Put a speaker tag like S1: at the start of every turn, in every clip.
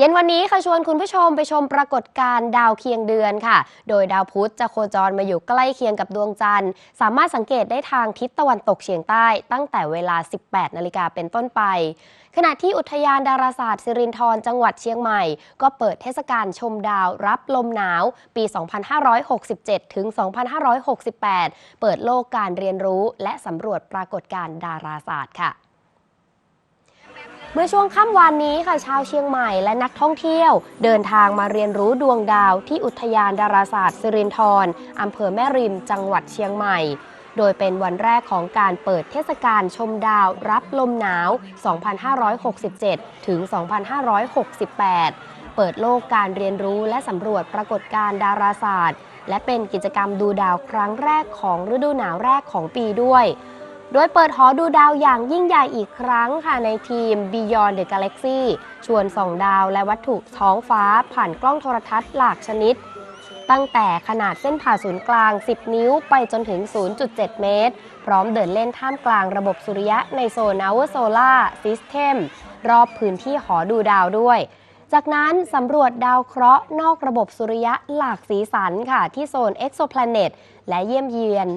S1: เย็นวันนี้ค่ะชวนคุณผู้ชมไปชมปรากฏการณ์ดาวเคียงเดือนค่ะ โดยดาวพุธจะโคจรมาอยู่ใกล้เคียงกับดวงจันทร์ สามารถสังเกตได้ทางทิศตะวันตกเฉียงใต้ ตั้งแต่เวลา 18 นาฬิกาเป็นต้นไป ขณะที่อุทยานดาราศาสตร์สิรินธรจังหวัดเชียงใหม่ ก็เปิดเทศกาลชมดาวรับลมหนาว ปี 2567 ถึง 2568 เปิดโลกการเรียนรู้ และสำรวจปรากฏการณ์ดาราศาสตร์ค่ะ เมื่อช่วงค่ำวานนี้ค่ะชาวเชียงใหม่และนักท่องเที่ยว เดินทางมาเรียนรู้ดวงดาวที่อุทยานดาราศาสตร์สิรินธรอำเภอแม่ริม จังหวัดเชียงใหม่ โดยเป็นวันแรกของการเปิดเทศกาลชมดาวรับลมหนาว 2567 ถึง 2568 เปิดโลกการเรียนรู้และสำรวจปรากฏการณ์ดาราศาสตร์ และเป็นกิจกรรมดูดาวครั้งแรกของฤดูหนาวแรกของปีด้วย โดยเปิดหอดูดาวอย่างยิ่งใหญ่อีกครั้งค่ะในทีม Beyond the Galaxy ชวนส่องดาวและวัตถุท้องฟ้าผ่านกล้องโทรทัศน์หลากชนิด ตั้งแต่ขนาดเส้นผ่าศูนย์กลาง 10 นิ้วไปจนถึง 0.7 เมตร พร้อมเดินเล่นท่ามกลางระบบสุริยะในโซน Our Solar System รอบพื้นที่หอดูดาวด้วย จากนั้นสำรวจดาวเคราะห์นอกระบบสุริยะหลากสีสันค่ะที่โซน Exoplanet และเยี่ยมเยียน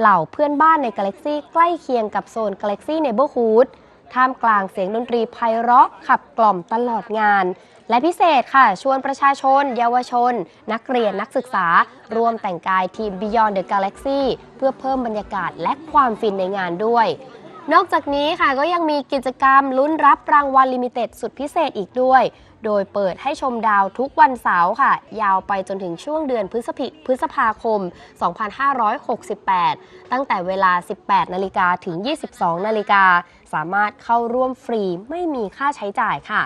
S1: เหล่าเพื่อนบ้านในกาแล็กซี่ใกล้เคียงกับโซนกาแล็กซี่เนเบอร์ฮูดท่ามกลางเสียงดนตรีไพเราะขับกล่อมตลอดงาน และพิเศษค่ะ ชวนประชาชน เยาวชน นักเรียนนักศึกษาร่วมแต่งกายทีม Beyond the Galaxy เพื่อเพิ่มบรรยากาศและความฟินในงานด้วย นอกจากนี้ค่ะก็ยังมีกิจกรรมลุ้นรับรางวัลลิมิเต็ดสุดพิเศษอีกด้วย โดยเปิดให้ชมดาวทุกวันเสาร์ค่ะ ยาวไปจนถึงช่วงเดือนพฤษภพฤษภาคม 2568 ตั้งแต่เวลา 18 นาฬิกาถึง 22 นาฬิกา สามารถเข้าร่วมฟรีไม่มีค่าใช้จ่ายค่ะ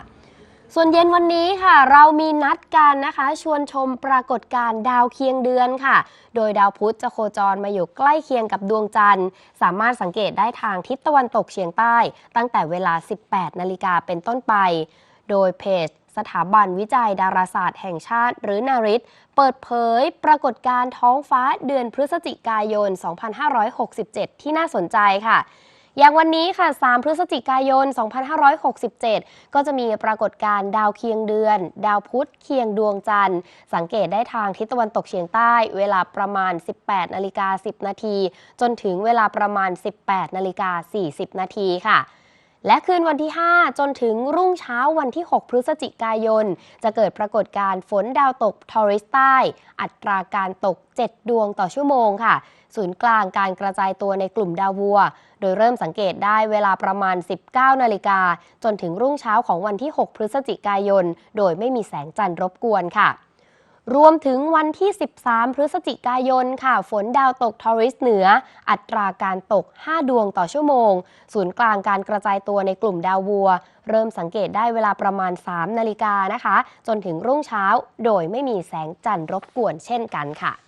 S1: ส่วนเย็นวันนี้ค่ะ เรามีนัดกันนะคะ ชวนชมปรากฏการณ์ดาวเคียงเดือนค่ะ โดยดาวพุธจะโคจรมาอยู่ใกล้เคียงกับดวงจันทร์ สามารถสังเกตได้ทางทิศตะวันตกเฉียงใต้ ตั้งแต่เวลา 18 นาฬิกาเป็นต้นไป โดยเพจสถาบันวิจัยดาราศาสตร์แห่งชาติ หรือนาริตเปิดเผยปรากฏการณ์ท้องฟ้าเดือนพฤศจิกายน 2567 ที่น่าสนใจค่ะ อย่างวันนี้ค่ะ 3 พฤศจิกายน 2567 ก็จะมีปรากฏการณ์ดาวเคียงเดือน ดาวพุธเคียงดวงจันทร์ สังเกตได้ทางทิศตะวันตกเฉียงใต้ เวลาประมาณ 18นาฬิกา10 นาที จนถึงเวลาประมาณ 18นาฬิกา40 นาทีค่ะ และคืนวันที่ 5 จนถึงรุ่งเช้าวันที่ 6 พฤศจิกายน จะเกิดปรากฏการณ์ฝนดาวตกทอริสใต้ อัตราการตก 7 ดวงต่อชั่วโมงค่ะ ศูนย์กลางการกระจายตัวในกลุ่มดาววัว โดยเริ่มสังเกตได้เวลาประมาณ 19 นาฬิกา จนถึงรุ่งเช้าของวันที่ 6 พฤศจิกายน โดยไม่มีแสงจันทร์รบกวนค่ะ รวมถึงวันที่ 13 พฤศจิกายนค่ะ ฝนดาวตกทอริสเหนือ อัตราการตก 5 ดวงต่อชั่วโมง ศูนย์กลางการกระจายตัวในกลุ่มดาววัว เริ่มสังเกตได้เวลาประมาณ 3 นาฬิกานะคะ จนถึงรุ่งเช้า โดยไม่มีแสงจันทร์รบกวนเช่นกันค่ะ